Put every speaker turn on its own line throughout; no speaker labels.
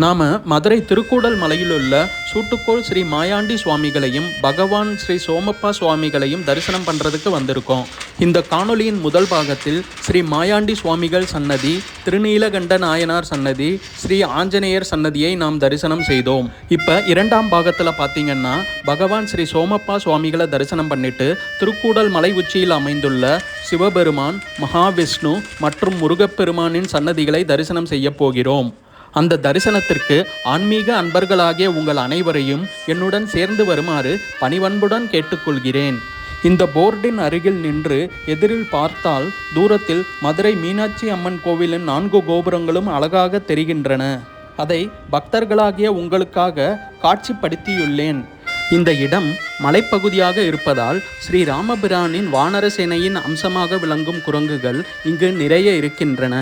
நாம் மதுரை திருக்கூடல் மலையிலுள்ள சூட்டுக்கோள் ஸ்ரீ மாயாண்டி சுவாமிகளையும் பகவான் ஸ்ரீ சோமப்பா சுவாமிகளையும் தரிசனம் பண்ணுறதுக்கு வந்திருக்கோம். இந்த காணொலியின் முதல் பாகத்தில் ஸ்ரீ மாயாண்டி சுவாமிகள் சன்னதி திருநீலகண்ட நாயனார் சன்னதி ஸ்ரீ ஆஞ்சநேயர் சன்னதியை நாம் தரிசனம் செய்தோம். இப்போ இரண்டாம் பாகத்தில் பார்த்தீங்கன்னா பகவான் ஸ்ரீ சோமப்பா சுவாமிகளை தரிசனம் பண்ணிட்டு திருக்கூடல் மலை உச்சியில் அமைந்துள்ள சிவபெருமான் மகாவிஷ்ணு மற்றும் முருகப்பெருமானின் சன்னதிகளை தரிசனம் செய்ய போகிறோம். அந்த தரிசனத்திற்கு ஆன்மீக அன்பர்களாகிய உங்கள் அனைவரையும் என்னுடன் சேர்ந்து வருமாறு பணிவன்புடன் கேட்டுக்கொள்கிறேன். இந்த போர்டின் அருகில் நின்று எதிரில் பார்த்தால் தூரத்தில் மதுரை மீனாட்சி அம்மன் கோவிலின் நான்கு கோபுரங்களும் அழகாக தெரிகின்றன. அதை பக்தர்களாகிய உங்களுக்காக காட்சிப்படுத்தியுள்ளேன். இந்த இடம் மலைப்பகுதியாக இருப்பதால் ஸ்ரீ ராமபிரானின் வானர சேனையின் அம்சமாக விளங்கும் குரங்குகள் இங்கு நிறைய இருக்கின்றன.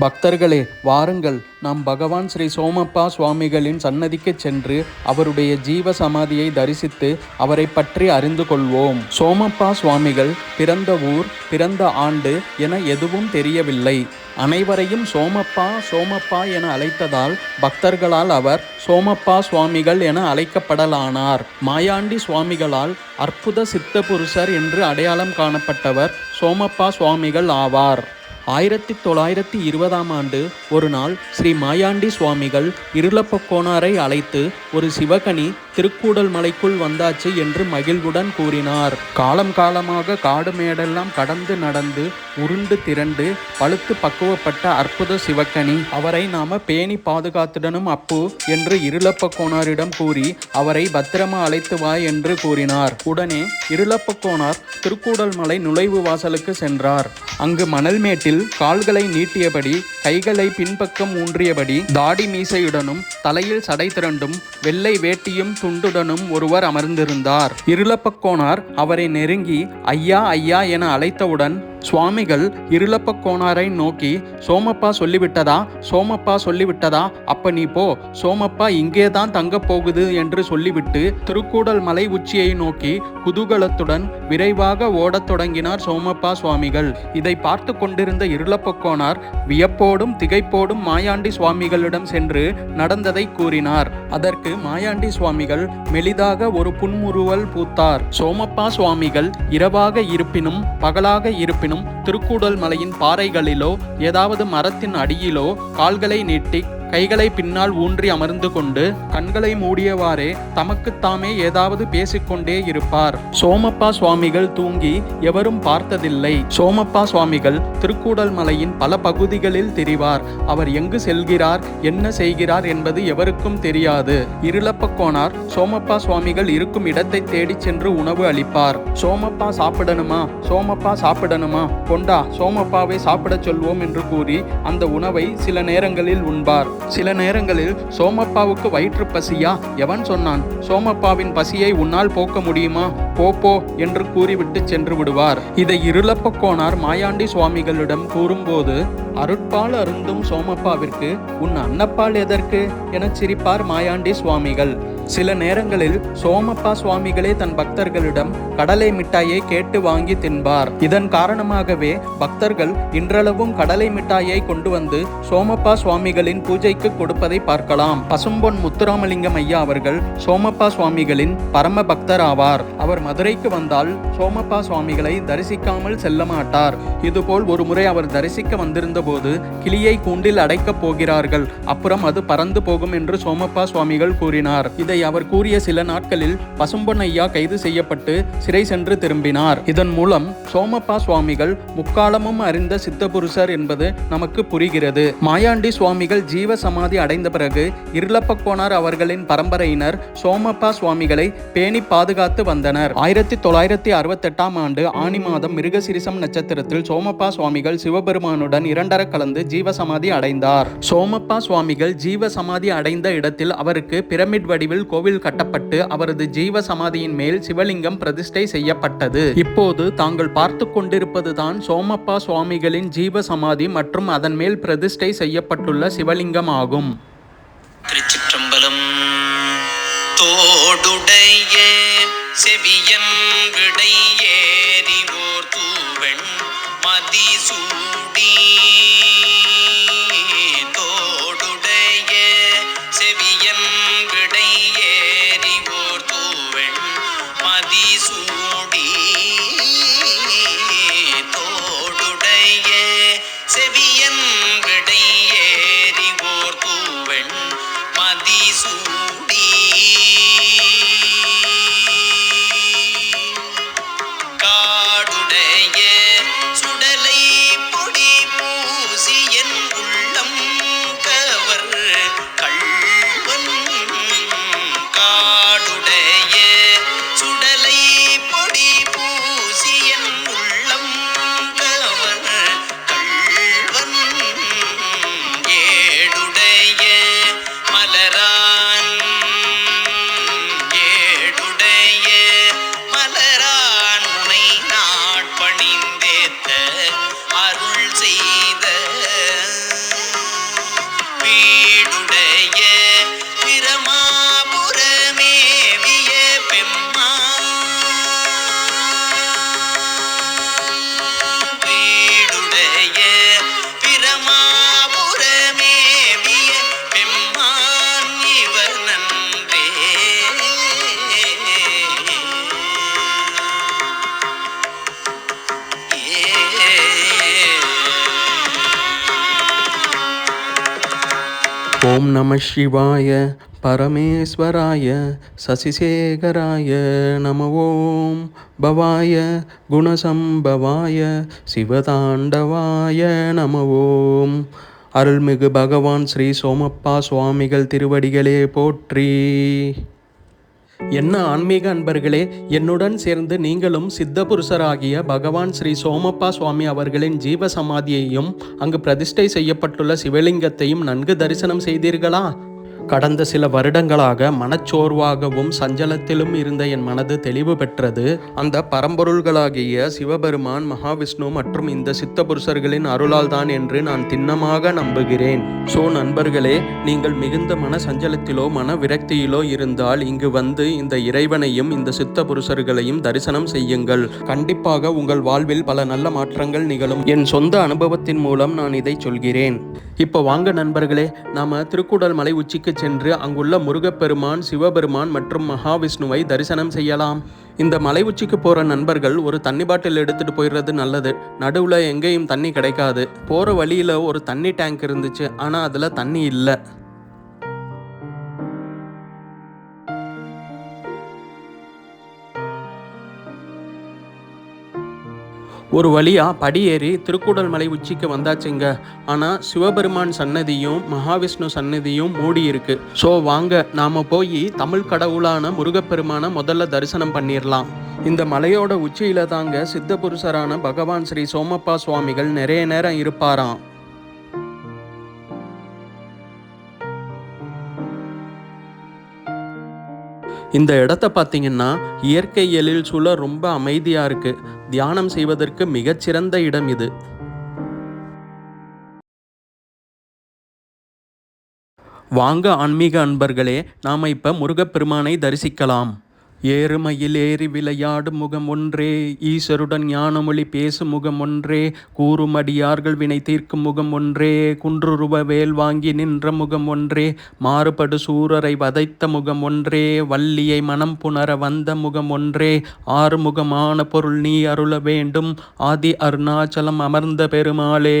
பக்தர்களே வாருங்கள். நாம் பகவான் ஸ்ரீ சோமப்பா சுவாமிகளின் சன்னதிக்கு சென்று அவருடைய ஜீவ சமாதியை தரிசித்து அவரை பற்றி அறிந்து கொள்வோம். சோமப்பா சுவாமிகள் பிறந்த ஊர் பிறந்த ஆண்டு என எதுவும் தெரியவில்லை. அனைவரையும் சோமப்பா சோமப்பா என அழைத்ததால் பக்தர்களால் அவர் சோமப்பா சுவாமிகள் என அழைக்கப்படலானார். மாயாண்டி சுவாமிகளால் அற்புத சித்த புருஷர் என்று அடையாளம் காணப்பட்டவர் சோமப்பா சுவாமிகள் ஆவார். ஆயிரத்தி தொள்ளாயிரத்தி இருபதாம் ஆண்டு ஒரு நாள் ஸ்ரீ மாயாண்டி சுவாமிகள் இருளப்பக்கோனாரை அழைத்து ஒரு சிவகனி திருக்கூடல் மலைக்குள் வந்தாச்சு என்று மகிழ்வுடன் கூறினார். காலம் காலமாக காடு மேடெல்லாம் கடந்து நடந்து உருண்டு திரண்டு பழுத்து பக்குவப்பட்ட அற்புத சிவக்கனி அவரை நாம பேணி பாதுகாத்துடனும் அப்பு என்று இருளப்பக்கோனாரிடம் கூறி அவரை பத்திரமா அழைத்து வா என்று கூறினார். உடனே இருளப்பக்கோனார் திருக்கூடல் மலை நுழைவு வாசலுக்கு சென்றார். அங்கு மணல் மேட்டில் கால்களை நீட்டியபடி கைகளை பின்பக்கம் ஊன்றியபடி தாடி மீசையுடனும் தலையில் சடை திரண்டும் வெள்ளை வேட்டியும் துண்டுடனும் ஒருவர் அமர்ந்திருந்தார். இருளப்பக்கோனார் அவரை நெருங்கி ஐயா ஐயா என அழைத்தவுடன் சுவாமிகள் இருளப்பக்கோனாரை நோக்கி சோமப்பா சொல்லிவிட்டதா? சோமப்பா சொல்லிவிட்டதா? அப்ப நீ போ. சோமப்பா இங்கே தான் தங்கப் போகுது என்று சொல்லிவிட்டு திருக்கூடல் மலை உச்சியை நோக்கி குதூகலத்துடன் விரைவாக ஓடத் தொடங்கினார் சோமப்பா சுவாமிகள். இதை பார்த்து கொண்டிருந்த இருளப்பக்கோனார் வியப்போடும் திகைப்போடும் மாயாண்டி சுவாமிகளிடம் சென்று நடந்ததை கூறினார். அதற்கு மாயாண்டி சுவாமிகள் மெலிதாக ஒரு புன்முறுவல் பூத்தார். சோமப்பா சுவாமிகள் இரவாக இருப்பினும் பகலாக இருப்பினும் திருக்கூடல் மலையின் பாறைகளிலோ ஏதாவது மரத்தின் அடியிலோ கால்களை நீட்டி கைகளை பின்னால் ஊன்றி அமர்ந்து கொண்டு கண்களை மூடியவாறே தமக்குத்தாமே ஏதாவது பேசிக்கொண்டே இருப்பார். சோமப்பா சுவாமிகள் தூங்கி எவரும் பார்த்ததில்லை. சோமப்பா சுவாமிகள் திருக்கூடல் மலையின் பல பகுதிகளில் தெரிவார். அவர் எங்கு செல்கிறார் என்ன செய்கிறார் என்பது எவருக்கும் தெரியாது. இருளப்பக்கோனார் சோமப்பா சுவாமிகள் இருக்கும் இடத்தை தேடிச் சென்று உணவு அளிப்பார். சோமப்பா சாப்பிடணுமா? சோமப்பா சாப்பிடணுமா? கொண்டா சோமப்பாவை சாப்பிடச் சொல்வோம் என்று கூறி அந்த உணவை சில நேரங்களில் உண்பார். சில நேரங்களில் சோமப்பாவுக்கு வயிற்று பசியா? எவன் சொன்னான் சோமப்பாவின் பசியை உன்னால் போக்க முடியுமா? போ போ என்று கூறிவிட்டு சென்று விடுவார். இதை இருளப்பக்கோனார் மாயாண்டி சுவாமிகளிடம் கூறும்போது அருட்பால் அருந்தும் சோமப்பாவிற்கு உன் அன்னப்பால் எதற்கு? எனச் சிரிப்பார் மாயாண்டி சுவாமிகள். சில நேரங்களில் சோமப்பா சுவாமிகளே தன் பக்தர்களிடம் கடலை மிட்டாயை கேட்டு வாங்கி தின்பார். இதன் காரணமாகவே பக்தர்கள் இன்றளவும் கடலை மிட்டாயை கொண்டு வந்து சோமப்பா சுவாமிகளின் பூஜைக்கு கொடுப்பதை பார்க்கலாம். பசும்பொன் முத்துராமலிங்கம் ஐயா அவர்கள் சோமப்பா சுவாமிகளின் பரம பக்தர் ஆவார் அவர் மதுரைக்கு வந்தால் சோமப்பா சுவாமிகளை தரிசிக்காமல் செல்ல மாட்டார். இதுபோல் ஒரு முறை அவர் தரிசிக்க வந்திருந்த போது கிளியை கூண்டில் அடைக்கப் போகிறார்கள். அப்புறம் அது பறந்து போகும் என்று சோமப்பா சுவாமிகள் கூறினார். இதை அவர் கூறிய சில நாட்களில் பசும்பொன்னையா கைது செய்யப்பட்டு சிறை சென்று திரும்பினார். இதன் மூலம் சோமப்பா சுவாமிகள் முக்காலமும் அறிந்த சித்தபுருஷர் என்பது நமக்கு புரிகிறது. மாயாண்டி சுவாமிகள் ஜீவ சமாதி அடைந்த பிறகு இருளப்பக்கோனார் அவர்களின் பரம்பரையினர் சோமப்பா சுவாமிகளை பேணி பாதுகாத்து வந்தனர். ஆயிரத்தி தொள்ளாயிரத்தி அறுபத்தெட்டாம் ஆண்டு ஆனி மாதம் மிருகசிரிசம் நட்சத்திரத்தில் சோமப்பா சுவாமிகள் சிவபெருமானுடன் இரண்டர கலந்து ஜீவசமாதி அடைந்தார். சோமப்பா சுவாமிகள் ஜீவ சமாதி அடைந்த இடத்தில் அவருக்கு பிரமிட் வடிவில் கோவில் கட்டப்பட்டு அவரது ஜீவ சமாதியின் மேல் சிவலிங்கம் பிரதிஷ்டை செய்யப்பட்டது. இப்போது தாங்கள் பார்த்து கொண்டிருப்பதுதான் சோமப்பா சுவாமிகளின் ஜீவ சமாதி மற்றும் அதன் மேல் பிரதிஷ்டை செய்யப்பட்டுள்ள சிவலிங்கம் ஆகும்
திருச்சிற்றம்பலம் தோடுடைய செவியன்
ஓம் நம சிவாய பரமேஸ்வராய சசிசேகராய நம ஓம் பவாய குணசம்பவாய சிவதாண்டவாய நம ஓம். அருள்மிகு பகவான் ஸ்ரீ சோமப்பா சுவாமிகள் திருவடிகளே போற்றி. என்ன ஆன்மீக அன்பர்களே என்னுடன் சேர்ந்து நீங்களும் சித்தபுருஷராகிய பகவான் ஸ்ரீ சோமப்பா சுவாமி அவர்களின் ஜீவ சமாதியையும் அங்கு பிரதிஷ்டை செய்யப்பட்டுள்ள சிவலிங்கத்தையும் நன்கு தரிசனம் செய்தீர்களா? கடந்த சில வருடங்களாக மனச்சோர்வாகவும் சஞ்சலத்திலும் இருந்த என் மனது தெளிவு பெற்றது. அந்த பரம்பொருள்களாகிய சிவபெருமான் மகாவிஷ்ணு மற்றும் இந்த சித்த புருஷர்களின் அருளால் தான் என்று நான் திண்ணமாக நம்புகிறேன். சோ நண்பர்களே நீங்கள் மிகுந்த மன சஞ்சலத்திலோ மன விரக்தியிலோ இருந்தால் இங்கு வந்து இந்த இறைவனையும் இந்த சித்த புருஷர்களையும் தரிசனம் செய்யுங்கள். கண்டிப்பாக உங்கள் வாழ்வில் பல நல்ல மாற்றங்கள் நிகழும். என் சொந்த அனுபவத்தின் மூலம் நான் இதை சொல்கிறேன். இப்போ வாங்க நண்பர்களே நாம திருக்குடல் மலை உச்சிக்கு சென்று அங்குள்ள முருகப்பெருமான் சிவபெருமான் மற்றும் மகாவிஷ்ணுவை தரிசனம் செய்யலாம். இந்த மலை உச்சிக்கு போற நண்பர்கள் ஒரு தண்ணி பாட்டில் எடுத்துட்டு போயிடுறது நல்லது. நடுவுல எங்கேயும் தண்ணி கிடைக்காது. போற வழியில ஒரு தண்ணி டேங்க் இருந்துச்சு. ஆனா அதுல தண்ணி இல்லை. ஒரு வழியாக படியேறி திருக்கூடல் மலை உச்சிக்கு வந்தாச்சுங்க. ஆனால் சிவபெருமான் சன்னதியும் மகாவிஷ்ணு சன்னதியும் மூடி இருக்கு ஸோ வாங்க நாம் போய் தமிழ் கடவுளான முருகப்பெருமானை முதல்ல தரிசனம் பண்ணிடலாம் இந்த மலையோட உச்சியில தாங்க சித்த புருஷரான பகவான் ஸ்ரீ சோமப்பா சுவாமிகள் நிறைய நேரம் இருப்பாராம். இந்த இடத்த பார்த்தீங்கன்னா இயற்கை எழில் சூழ ரொம்ப அமைதியாக இருக்கு. தியானம் செய்வதற்கு மிகச்சிறந்த இடம் இது. வாங்க ஆன்மீக அன்பர்களே நாம இப்ப முருகப்பெருமானை தரிசிக்கலாம். ஏறுமையில் ஏறி விளையாடும் முகம் ஒன்றே ஈஸ்வருடன் ஞானமொழி பேசும் முகம் ஒன்றே கூறுமடியார்கள் வினை தீர்க்கும் முகம் ஒன்றே குன்றுருவ வேல் வாங்கி நின்ற முகம் ஒன்றே மாறுபடு சூரரை வதைத்த முகம் ஒன்றே வள்ளியை மனம் புணர வந்த முகம் ஒன்றே ஆறுமுகமான பொருள் நீ அருள வேண்டும் ஆதி அருணாச்சலம் அமர்ந்த பெருமாளே.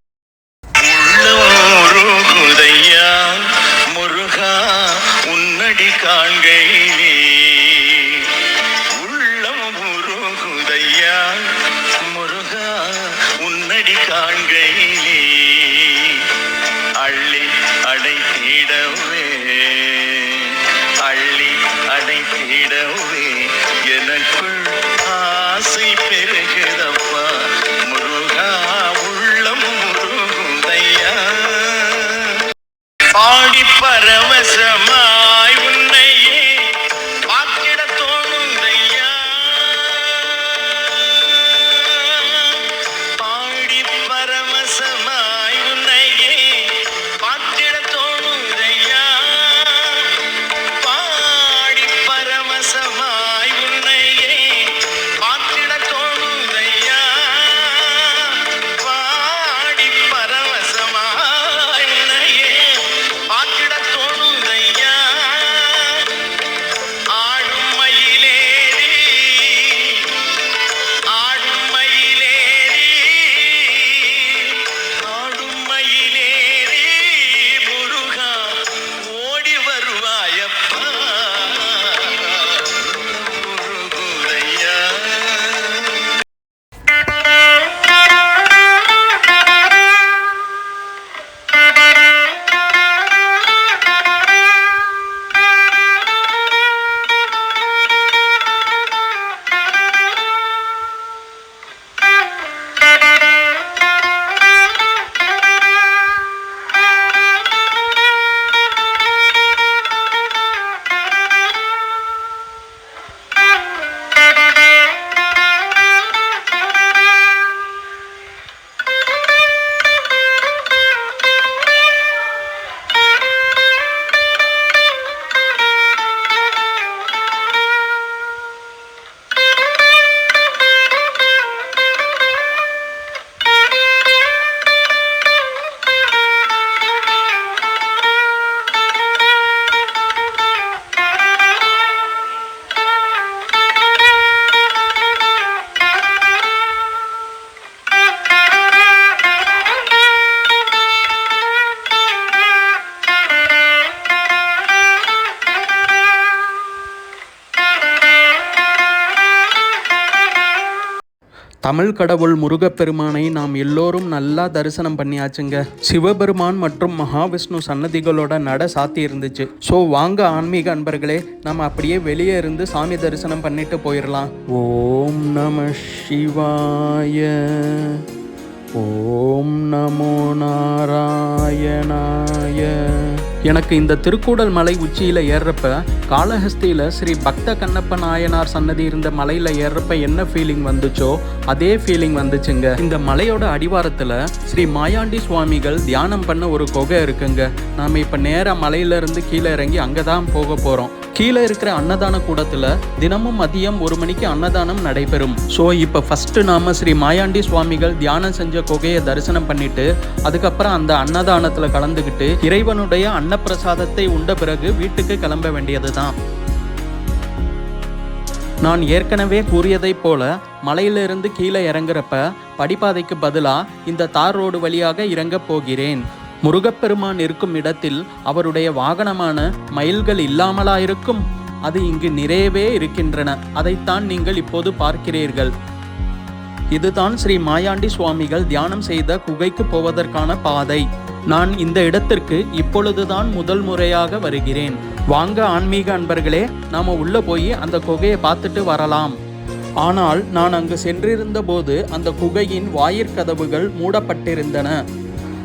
தமிழ் கடவுள் முருகப்பெருமானை நாம் எல்லோரும் நல்லா தரிசனம் பண்ணியாச்சுங்க. சிவபெருமான் மற்றும் மகாவிஷ்ணு சன்னதிகளோட நட சாத்தி இருந்துச்சு. ஸோ வாங்க ஆன்மீக அன்பர்களே நம்ம அப்படியே வெளியே இருந்து சாமி தரிசனம் பண்ணிட்டு போயிடலாம் ஓம் நம சிவாய ஓம் நமோ நாராயணாய. எனக்கு இந்த திருக்கூடல் மலை உச்சியில் ஏறுறப்ப காளஹஸ்தியில் ஸ்ரீ பக்த கண்ணப்ப நாயனார் சன்னதி இருந்த மலையில் ஏறுறப்ப என்ன ஃபீலிங் வந்துச்சோ அதே ஃபீலிங் வந்துச்சுங்க. இந்த மலையோட அடிவாரத்தில் ஸ்ரீ மாயாண்டி சுவாமிகள் தியானம் பண்ண ஒரு குகை இருக்குங்க. நாம் இப்போ நேராக மலையிலேருந்து கீழே இறங்கி அங்கே தான் போக போகிறோம் கீழே இருக்கிற அன்னதான கூடத்துல தினமும் மதியம் ஒரு மணிக்கு அன்னதானம் நடைபெறும். ஸோ இப்போ ஃபர்ஸ்ட் நாம ஸ்ரீ மாயாண்டி சுவாமிகள் தியானம் செஞ்ச குகையை தரிசனம் பண்ணிட்டு அதுக்கப்புறம் அந்த அன்னதானத்துல கலந்துக்கிட்டு இறைவனுடைய அன்னப்பிரசாதத்தை உண்ட பிறகு வீட்டுக்கு கிளம்ப வேண்டியதுதான். நான் ஏற்கனவே கூறியதைப் போல மலையிலிருந்து கீழே இறங்குறப்ப படிப்பாதைக்கு பதிலாக இந்த தார் ரோடு வழியாக இறங்கப் போகிறேன். முருகப்பெருமான் இருக்கும் இடத்தில் அவருடைய வாகனமான மயில்கள் இல்லாமலா இருக்கும் அது இங்கு நிறையவே இருக்கின்றன. அதைத்தான் நீங்கள் இப்போது பார்க்கிறீர்கள். இதுதான் ஸ்ரீ மாயாண்டி சுவாமிகள் தியானம் செய்த குகைக்கு போவதற்கான பாதை. நான் இந்த இடத்திற்கு இப்பொழுதுதான் முதல் முறையாக வருகிறேன். வாங்க ஆன்மீக அன்பர்களே நாம உள்ள போய் அந்த குகையை பார்த்துட்டு வரலாம். ஆனால் நான் அங்கு சென்றிருந்த போது அந்த குகையின் வாயிற்கதவுகள் மூடப்பட்டிருந்தன.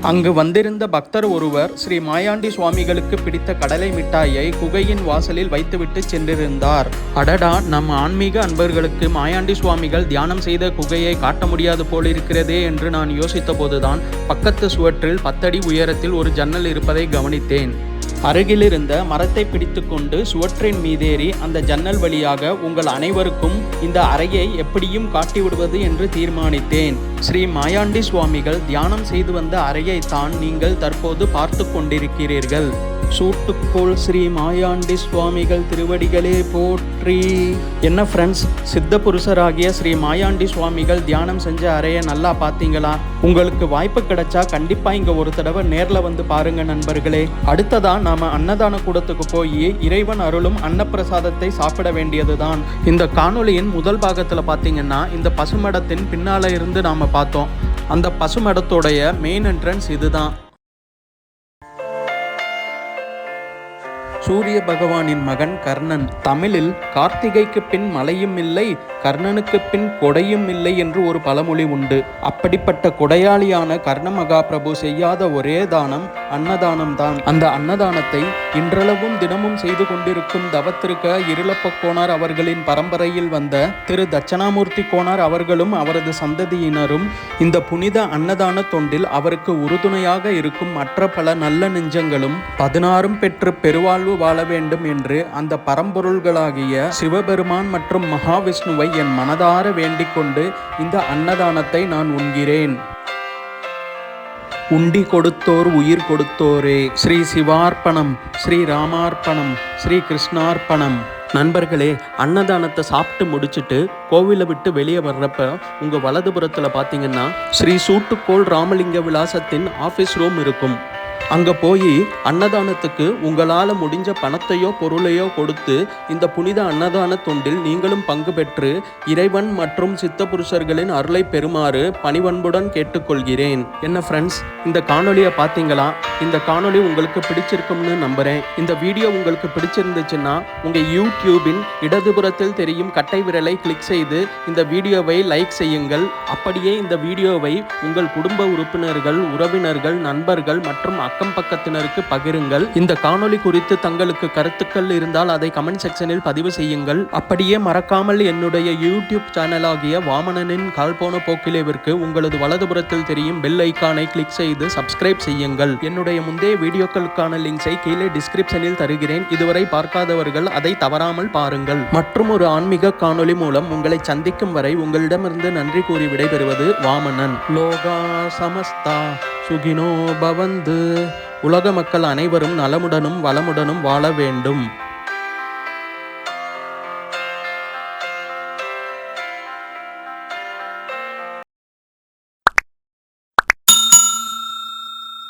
அங்கு வந்திருந்த பக்தர் ஒருவர் ஸ்ரீ மாயாண்டி சுவாமிகளுக்கு பிடித்த கடலை மிட்டாயை குகையின் வாசலில் வைத்துவிட்டு சென்றிருந்தார். அடடா நம் ஆன்மீக அன்பர்களுக்கு மாயாண்டி சுவாமிகள் தியானம் செய்த குகையை காட்ட முடியாது போலிருக்கிறதே என்று நான் யோசித்த போதுதான் பக்கத்து சுவற்றில் பத்தடி உயரத்தில் ஒரு ஜன்னல் இருப்பதை கவனித்தேன். அருகிலிருந்த மரத்தை பிடித்துக்கொண்டு சுவற்றின் மீதேறி அந்த ஜன்னல் வழியாக உங்கள் அனைவருக்கும் இந்த அறையை எப்படியும் காட்டிவிடுவது என்று தீர்மானித்தேன். ஸ்ரீ மாயாண்டி சுவாமிகள் தியானம் செய்து வந்த அறையை தான் நீங்கள் தற்போது பார்த்து கொண்டிருக்கிறீர்கள். சூட்டுக்கோள் ஸ்ரீ மாயாண்டி சுவாமிகள் திருவடிகளே போற்றி. என்ன ஃப்ரெண்ட்ஸ் சித்த புருஷராகிய ஸ்ரீ மாயாண்டி சுவாமிகள் தியானம் செஞ்ச அறையை நல்லா பார்த்தீங்களா? உங்களுக்கு வாய்ப்பு கிடைச்சா கண்டிப்பா இங்க ஒரு தடவை நேர்ல வந்து பாருங்க நண்பர்களே. அடுத்ததா நாம அன்னதான கூடத்துக்கு போய் இறைவன் அருளும் அன்னப்பிரசாதத்தை சாப்பிட வேண்டியதுதான். இந்த காணொலியின் முதல் பாகத்துல பாத்தீங்கன்னா இந்த பசுமடத்தின் பின்னால இருந்து நாம பார்த்தோம். அந்த பசுமடத்தோடைய மெயின் என்ட்ரன்ஸ் இதுதான். சூரிய பகவானின் மகன் கர்ணன். தமிழில் கார்த்திகைக்கு பின் மலையும் இல்லை கர்ணனுக்கு பின் கொடையும் இல்லை என்று ஒரு பழமொழி உண்டு. அப்படிப்பட்ட கொடையாளியான கர்ண மகாபிரபு செய்யாத ஒரே தானம் அன்னதானம் தான். அந்த அன்னதானத்தை இன்றளவும் தினமும் செய்து கொண்டிருக்கும் தவத்திருக்க இருளப்ப கோனார் அவர்களின் பரம்பரையில் வந்த திரு தட்சணாமூர்த்தி கோனார் அவர்களும் அவரது சந்ததியினரும் இந்த புனித அன்னதான தொண்டில் அவருக்கு உறுதுணையாக இருக்கும் மற்ற பல நல்ல நெஞ்சங்களும் பதினாறும் பெற்று பெருவாழ்வு வாழ வேண்டும் என்று அந்த பரம்பொருள்களாகிய சிவபெருமான் மற்றும் மகாவிஷ்ணுவை என் மனதார வேண்டிக் கொண்டு இந்த அன்னதானத்தை நான் உண்கிறேன். உண்டி கொடுத்தோர் உயிர் கொடுத்தோரே. ஸ்ரீ சிவார்ப்பணம் ஸ்ரீ ராமார்ப்பணம் ஸ்ரீ கிருஷ்ணார்ப்பணம். நண்பர்களே அன்னதானத்தை சாப்பிட்டு முடிச்சுட்டு கோவிலை விட்டு வெளியே வர்றப்ப உங்க வலதுபுறத்தில் பார்த்தீங்கன்னா ஸ்ரீ சூட்டுக்கோள் ராமலிங்க விலாசத்தின் ஆஃபீஸ் ரூம் இருக்கும். அங்க போய் அன்னதானத்துக்கு உங்களால முடிஞ்ச பணத்தையோ பொருளையோ கொடுத்து இந்த புனித அன்னதான தொண்டில் நீங்களும் பங்கு பெற்று இறைவன் மற்றும் சித்த புருஷர்களின் அருளை பெறுமாறு பணிவன்புடன் கேட்டுக்கொள்கிறேன். என்ன ஃப்ரெண்ட்ஸ் இந்த காணொலியை பார்த்தீங்களா? இந்த காணொளி உங்களுக்கு பிடிச்சிருக்கும்னு நம்புறேன். இந்த வீடியோ உங்களுக்கு பிடிச்சிருந்துச்சுன்னா உங்க யூடியூபின் இடதுபுறத்தில் தெரியும் கட்டை விரலை கிளிக் செய்து இந்த வீடியோவை லைக் செய்யுங்கள். அப்படியே இந்த வீடியோவை உங்கள் குடும்ப உறுப்பினர்கள் உறவினர்கள் நண்பர்கள் மற்றும் அக்கம் பக்கத்தினருக்கு பகிருங்கள். இந்த காணொளி குறித்து தங்களுக்கு கருத்துக்கள் இருந்தால் அதை கமெண்ட் செக்ஷனில் பதிவு செய்யுங்கள். அப்படியே மறக்காமல் என்னுடைய யூடியூப் சேனலாகிய வாமனனின் கால்போன போக்கிலேவிற்கு உங்களது வலதுபுறத்தில் தெரியும் பெல் ஐக்கானை கிளிக் செய்து சப்ஸ்கிரைப் செய்யுங்கள். என்னுடைய முந்தைய வீடியோக்களுக்கான லிங்க்ஸை கீழே டிஸ்கிரிப்ஷனில் தருகிறேன். இதுவரை பார்க்காதவர்கள் அதை தவறாமல் பாருங்கள். மற்றும் ஒரு ஆன்மீக காணொளி மூலம் உங்களை சந்திக்கும் வரை உங்களிடமிருந்து நன்றி கூறி விடைபெறுவது வாமனன். லோகா சமஸ்தா. சுகினோ பவந்து. உலக மக்கள் அனைவரும் நலமுடனும் வளமுடனும் வாழ வேண்டும்.